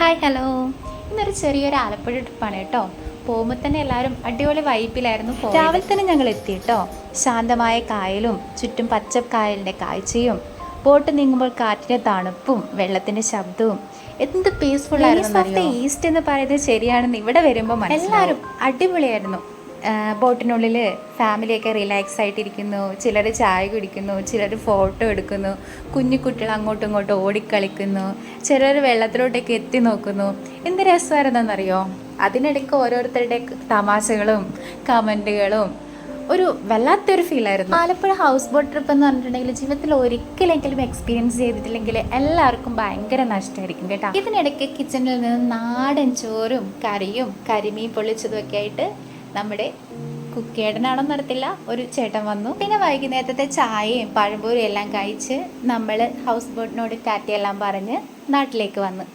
Hi hello ഇന്നൊരു ചെറിയൊരു ആലപ്പുഴ ട്രിപ്പാണ് കേട്ടോ. പോകുമ്പോൾ തന്നെ എല്ലാവരും അടിപൊളി വൈപ്പിലായിരുന്നു. രാവിലെ തന്നെ ഞങ്ങൾ എത്തി കേട്ടോ. ശാന്തമായ കായലും ചുറ്റും പച്ച കായലിന്റെ കാഴ്ചയും ബോട്ട് നീങ്ങുമ്പോൾ കാറ്റിന്റെ തണുപ്പും വെള്ളത്തിന്റെ ശബ്ദവും. എന്ത് പീസ്ഫുൾ ആയിരുന്നു ഈസ്റ്റ് എന്ന് പറയുന്നത് ശരിയാണെന്ന് ഇവിടെ വരുമ്പോൾ എല്ലാവരും അടിപൊളിയായിരുന്നു. ബോട്ടിനുള്ളിൽ ഫാമിലിയൊക്കെ റിലാക്സ് ആയിട്ടിരിക്കുന്നു. ചിലർ ചായ കുടിക്കുന്നു ചിലർ ഫോട്ടോ എടുക്കുന്നു. കുഞ്ഞു കുട്ടികൾ അങ്ങോട്ടും ഇങ്ങോട്ടും ഓടിക്കളിക്കുന്നു. ചിലർ വെള്ളത്തിലോട്ടൊക്കെ എത്തി നോക്കുന്നു. എന്ത് രസമായിരുന്നെന്നറിയോ? അതിനിടയ്ക്ക് ഓരോരുത്തരുടെ തമാശകളും കമന്റുകളും ഒരു വല്ലാത്തൊരു ഫീലായിരുന്നു ആലപ്പുഴ ഹൗസ് ബോട്ട് ട്രിപ്പ് എന്ന് പറഞ്ഞിട്ടുണ്ടെങ്കിൽ ജീവിതത്തിൽ ഒരിക്കലെങ്കിലും എക്സ്പീരിയൻസ് ചെയ്തിട്ടില്ലെങ്കിൽ എല്ലാവർക്കും ഭയങ്കര നഷ്ടമായിരിക്കും കേട്ടോ. ഇതിനിടയ്ക്ക് കിച്ചണിൽ നിന്ന് നാടൻ ചോറും കറിയും കരിമീൻ പൊള്ളിച്ചതും ഒക്കെ ആയിട്ട് നമ്മുടെ കുക്കേടനാണോ നടത്തില്ല ഒരു ചേട്ടൻ വന്നു. പിന്നെ വൈകുന്നേരത്തെ ചായയും പഴംപൂരും എല്ലാം കഴിച്ച് നമ്മൾ ഹൗസ് ബോട്ടിനോട് ടാറ്റയെല്ലാം പറഞ്ഞ് നാട്ടിലേക്ക് വന്നു.